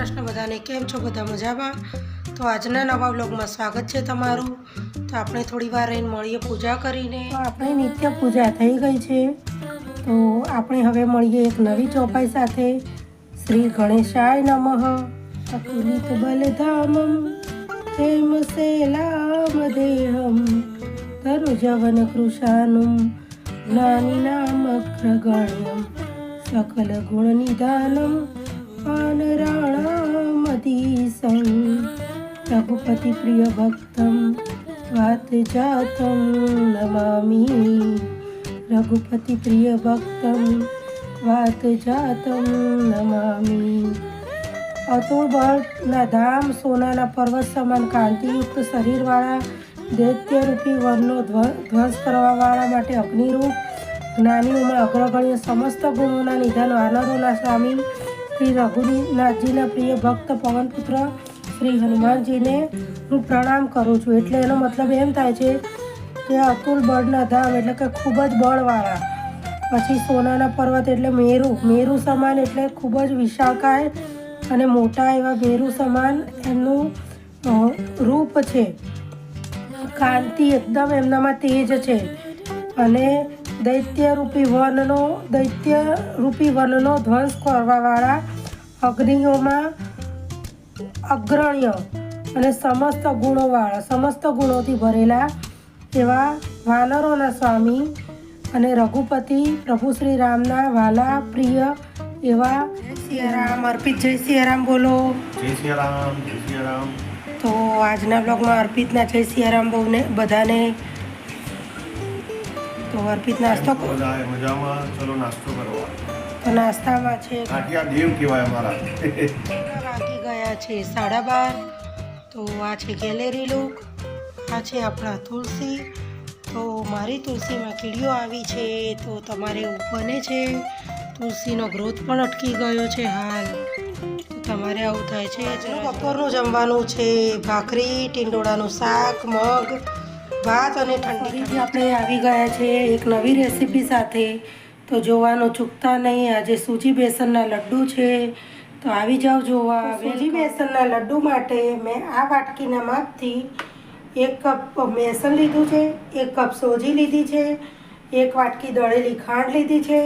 કૃષ્ણ બધાને કેમ છો? બધા મજામાં? તો આજના નવા બ્લોગમાં સ્વાગત છે તમારું. તો આપણે થોડી વાર રહીને મળીએ પૂજા કરીને. આપણે નિત્ય પૂજા થઈ ગઈ છે. તો આપણે હવે મળીએ એક નવી ચોપાઈ સાથે. શ્રી ગણેશાય નમઃ. અતુલિત બલધામમ. હેમ શેલામ દેહમ તરુજવન કૃષાનું જ્ઞાની નામ અગ્રગણ્યમ. સકલ ગુણ નિદાનમ આનરાણામદીસં રઘુપતિ પ્રિય ભક્તમ, વાત જાતમ નમામી. રઘુપતિ પ્રિય ભક્તમ, વાત જાતમ નમામી. અતુલ બળના ધામ સોનાના પર્વત સમાન કાંતિયુક્ત શરીરવાળા, દૈત્યરૂપી વનનો ધ્વ- ધ્વંસ કરવાવાળા માટે અગ્નિરૂપ, જ્ઞાનીઓમાં અગ્રગણ્ય સમસ્ત ગુણોના નિધાન વાનરોના સ્વામી શ્રી રઘુનાથજીના પ્રિય ભક્ત પવનપુત્ર શ્રી હનુમાનજીને હું પ્રણામ કરું છું. એટલે એનો મતલબ એમ થાય છે કે અતુલ બળના ધામ એટલે કે ખૂબ જ બળવાળા. પછી સોનાના પર્વત એટલે મેરુ. મેરુ સમાન એટલે ખૂબ જ વિશાળકાય અને મોટા એવા મેરુ સમાન એમનું રૂપ છે. કાંતિ એકદમ એમનામાં તેજ છે. અને દૈત્ય રૂપી વનનો દૈત્ય રૂપી વનનો ધ્વંસ કરવાવાળા અગ્નિઓમાં અગ્રણ્ય અને સમસ્ત ગુણોવાળા સમસ્ત ગુણોથી ભરેલા એવા વાનરોના સ્વામી અને રઘુપતિ પ્રભુ શ્રી રામના વાલા પ્રિય એવા જય સિયારામ અર્પિત જય સિયારામ બોલો. જય સિયારામ જય સિયારામ. તો આજના બ્લોગમાં અર્પિતના જય સિયારામ બહુને બધાને તો અર્પિત નાસ્તો મજામાં. ચલો નાસ્તો કરવા તો નાસ્તામાં છે દેવ કહેવાય અમારા? વાગી ગયા છે સાડા બાર. તો આ છે ગેલેરી લુક આ છે આપણા તુલસી. તો મારી તુલસીમાં કીડીઓ આવી છે તો તમારે એવું બને છે. તુલસીનો ગ્રોથ પણ અટકી ગયો છે હાલ. તો તમારે આવું થાય છે. બપોરનું જમવાનું છે. ભાખરી ટીંડોળાનું શાક મગ ભાત અને ઠંડી. આપણે આવી ગયા છે એક નવી રેસીપી સાથે. તો જોવાનું ચૂકતા નહીં આજે સૂજી બેસનના લડ્ડુ છે. તો આવી જાઓ જોવા. સૂજી બેસનના લડ્ડુ માટે મેં આ વાટકીના માપથી એક કપ બેસન લીધું છે એક કપ સોજી લીધી છે એક વાટકી દળેલી ખાંડ લીધી છે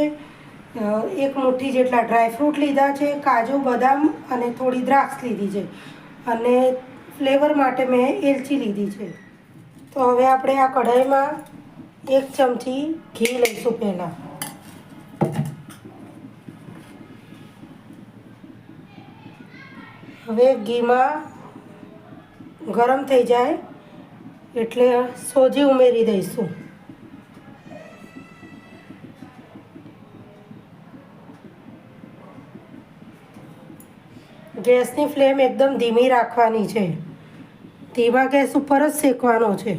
એક મુઠ્ઠી જેટલા ડ્રાયફ્રૂટ લીધા છે કાજુ બદામ અને થોડી દ્રાક્ષ લીધી છે. અને ફ્લેવર માટે મેં એલચી લીધી છે. તો હવે આપણે આ કઢાઈમાં એક ચમચી ઘી લઈશું પહેલાં. હવે ઘીમાં ગરમ થઈ જાય એટલે સોજી ઉમેરી દઈશું. ગેસની ફ્લેમ એકદમ ધીમી રાખવાની છે. ધીમા ગેસ ઉપર જ શેકવાનો છે.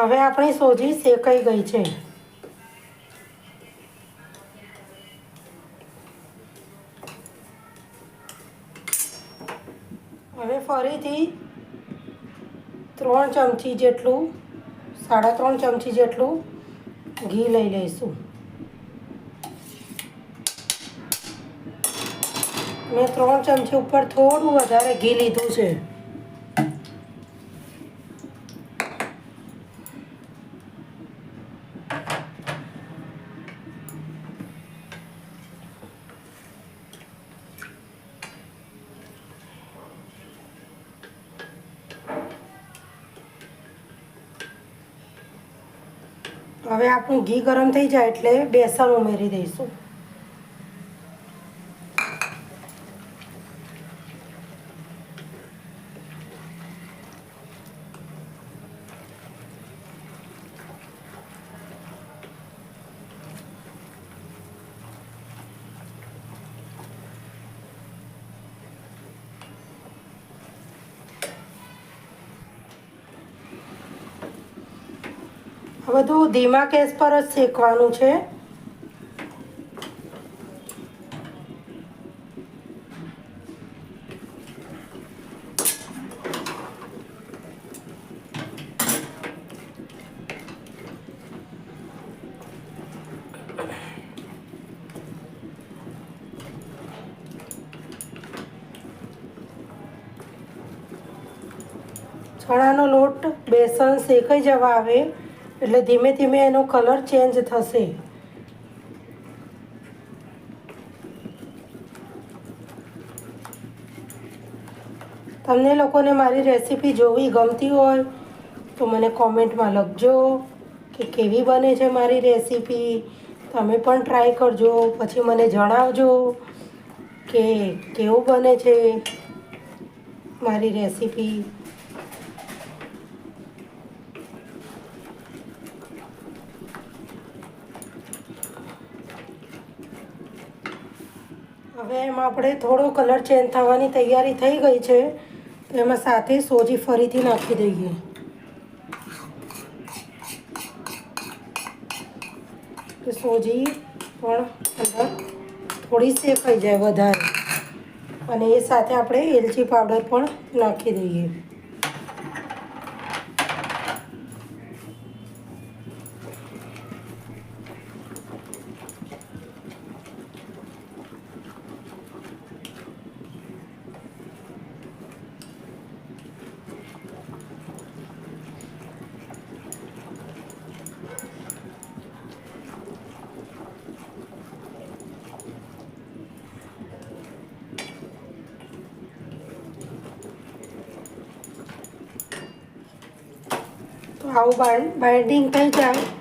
હવે આપણી સોજી શેકાઈ ગઈ છે. હવે ફરીથી ત્રણ ચમચી જેટલું, સાડા ત્રણ ચમચી જેટલું ઘી લઈ લઈશું. મેં ત્રણ ચમચી ઉપર થોડું વધારે ઘી લીધું છે. હવે આપણું ઘી ગરમ થઈ જાય એટલે બેસણ ઉમેરી દઈશું. બધું ધીમા ગેસ પર જ શેકવાનું છે. ચણાનો લોટ બેસન શેકાઈ જવા આવે. એટલે ધીમે ધીમે એનો કલર ચેન્જ થશે. તમને લોકોને મારી રેસીપી જોવી ગમતી હોય, તો મને કોમેન્ટમાં લખજો કે કેવી બને છે મારી રેસીપી તમે પણ ટ્રાય કરજો, પછી મને જણાવજો કે કેવું બને છે મારી રેસીપી હવે એમાં આપણે થોડો કલર ચેન્જ થવાની તૈયારી થઈ ગઈ છે, તો એમાં સાથે સોજી ફરીથી નાખી દઈએ. સોજી પણ અંદર થોડી શેકાઈ જાય વધારે. અને એ સાથે આપણે એલચી પાવડર પણ નાખી દઈએ. તો આવું બાઇન્ડિંગ થઈ જાય